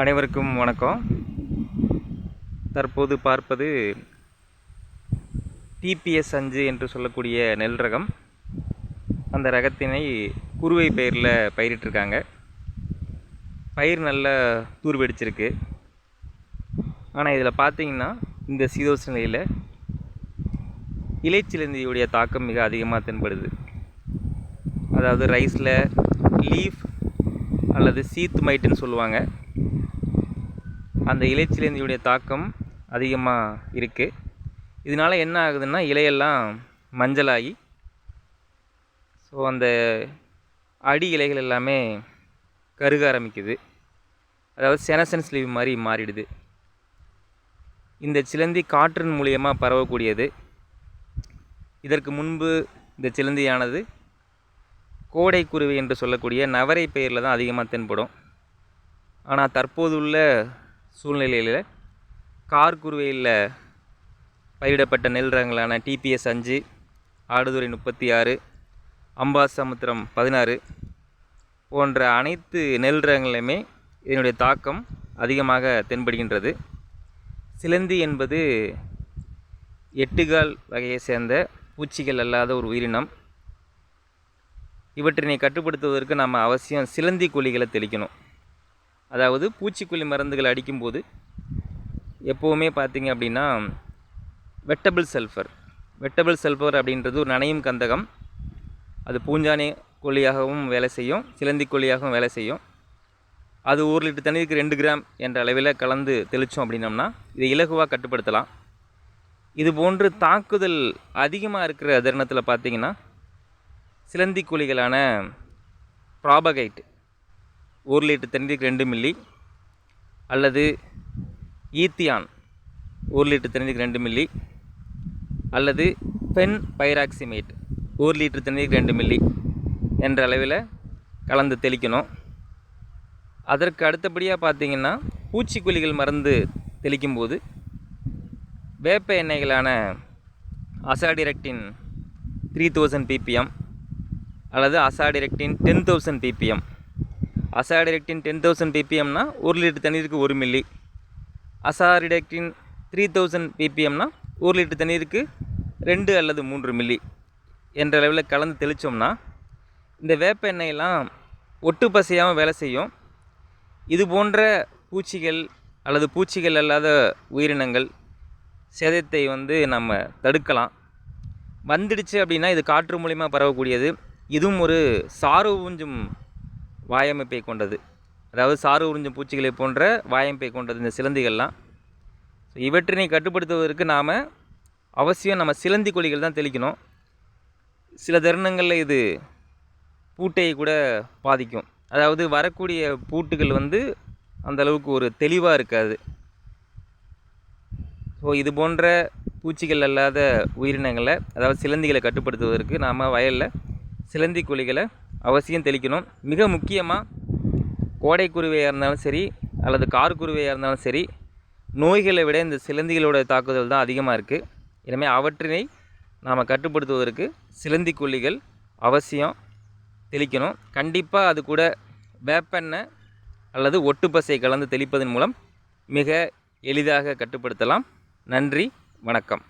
அனைவருக்கும் வணக்கம். தற்போது பார்ப்பது டிபிஎஸ் அஞ்சு என்று சொல்லக்கூடிய நெல் ரகம். அந்த ரகத்தினை குருவை பயிரில் பயிரிட்டிருக்காங்க. பயிர் நல்ல தூர்வெடிச்சிருக்கு ஆனால் இதில் பார்த்தீங்கன்னா இந்த சீதோஷ நிலையில் இலைச்சிலந்தியுடைய தாக்கம் மிக அதிகமாக தென்படுது. அதாவது ரைஸில் லீஃப் அல்லது சீத்து மைட்டுன்னு சொல்லுவாங்க. அந்த இலைச்சிலேந்தியுடைய தாக்கம் அதிகமாக இருக்குது இதனால் என்ன ஆகுதுன்னா இலையெல்லாம் மஞ்சளாகி ஸோ அந்த அடி இலைகள் எல்லாமே கருக ஆரம்பிக்குது. அதாவது செனசன்ஸ் லீவ் மாதிரி மாறிடுது. இந்த சிலந்தி காற்றின் மூலியமாக பரவக்கூடியது. இதற்கு முன்பு இந்த சிலந்தியானது கோடை குருவி என்று சொல்லக்கூடிய நவரை பெயரில் தான் அதிகமாக தென்படும். ஆனால் தற்போதுள்ள சூழ்நிலையில் கார்குருவையில் பயிரிடப்பட்ட நெல் ரகங்களான டிபிஎஸ் அஞ்சு ஆடுதுறை முப்பத்தி ஆறு அம்பாசமுத்திரம் பதினாறு போன்ற அனைத்து நெல் ரகங்களையுமே இதனுடைய தாக்கம் அதிகமாக தென்படுகின்றது. சிலந்தி என்பது எட்டுகால் வகையை சேர்ந்த பூச்சிகள் அல்லாத ஒரு உயிரினம். இவற்றினை கட்டுப்படுத்துவதற்கு நம்ம அவசியம் சிலந்தி குழிகளை தெளிக்கணும். அதாவது பூச்சிக்கொல்லி மருந்துகள் அடிக்கும்போது எப்போவுமே பார்த்திங்க அப்படின்னா வெட்டபிள் சல்ஃபர் வெட்டபிள் சல்ஃபர் அப்படின்றது ஒரு நனையும் கந்தகம். அது பூஞ்சானி கொல்லியாகவும் வேலை செய்யும் சிலந்தி கொல்லியாகவும் வேலை செய்யும். அது ஒரு லிட்டர் தண்ணீருக்கு ரெண்டு கிராம் என்ற அளவில் கலந்து தெளித்தோம் அப்படின்னம்னா இதை இலகுவாக கட்டுப்படுத்தலாம். இது போன்று தாக்குதல் அதிகமாக இருக்கிற தருணத்தில் பார்த்திங்கன்னா சிலந்தி குழிகளான ப்ராபகைட் ஒரு லிட்டர் தண்ணீருக்கு ரெண்டு மில்லி அல்லது ஈத்தியான் ஒரு லிட்டர் தண்ணீருக்கு ரெண்டு மில்லி அல்லது பென் பைராக்சிமேட் ஒரு லிட்டர் தண்ணீருக்கு ரெண்டு மில்லி என்ற அளவில் கலந்து தெளிக்கணும். அதற்கு அடுத்தபடியாக பார்த்தீங்கன்னா பூச்சிக்கொல்லிகள் மருந்து தெளிக்கும்போது வேப்ப எண்ணெய்களான அசாடிரெக்டின் த்ரீ தௌசண்ட் பிபிஎம் அல்லது azadirachtin ten thousand PPM azadirachtin ten thousand பிபிஎம்னா ஒரு லிட்டர் தண்ணீருக்கு ஒரு மில்லி. அசாரிடெக்டின் த்ரீ தௌசண்ட் பிபிஎம்னா ஒரு லிட்டர் தண்ணீருக்கு ரெண்டு அல்லது மூன்று மில்லி என்ற அளவில் கலந்து தெளித்தோம்னா இந்த வேப்ப எண்ணெயெல்லாம் ஒட்டு பசையாமல் வேலை செய்யும். இது போன்ற பூச்சிகள் அல்லது பூச்சிகள் அல்லாத உயிரினங்கள் சேதத்தை வந்து நம்ம தடுக்கலாம். வந்துடுச்சு அப்படின்னா இது காற்று மூலிமா பரவக்கூடியது. இதுவும் ஒரு சாறு ஊஞ்சும் வாயமைப்பை கொண்டது. அதாவது சாறு உறிஞ்சும் பூச்சிகளை போன்ற வாயமைப்பை கொண்டது இந்த சிலந்திகள்லாம். ஸோ இவற்றினை கட்டுப்படுத்துவதற்கு நாம் அவசியம் நம்ம சிலந்தி கொலிகள் தான் தெளிக்கணும். சில தருணங்களில் இது பூட்டையை கூட பாதிக்கும். அதாவது வரக்கூடிய பூட்டுகள் வந்து அந்த அளவுக்கு ஒரு தெளிவாக இருக்காது. ஸோ இது போன்ற பூச்சிகள் அல்லாத உயிரினங்களை அதாவது சிலந்திகளை கட்டுப்படுத்துவதற்கு நாம் வயலில் சிலந்தி குழிகளை அவசியம் தெளிக்கணும். மிக முக்கியமாக கோடை குருவையாக இருந்தாலும் சரி அல்லது கார் குருவையாக இருந்தாலும் சரி நோய்களை விட இந்த சிலந்திகளோட தாக்குதல் தான் அதிகமாக இருக்குது இனிமேல் அவற்றினை நாம் கட்டுப்படுத்துவதற்கு சிலந்தி கொல்லிகள் அவசியம் தெளிக்கணும். கண்டிப்பாக அது கூட வேப்பெண்ணெய் அல்லது ஒட்டுப்பசை கலந்து தெளிப்பதன் மூலம் மிக எளிதாக கட்டுப்படுத்தலாம். நன்றி வணக்கம்.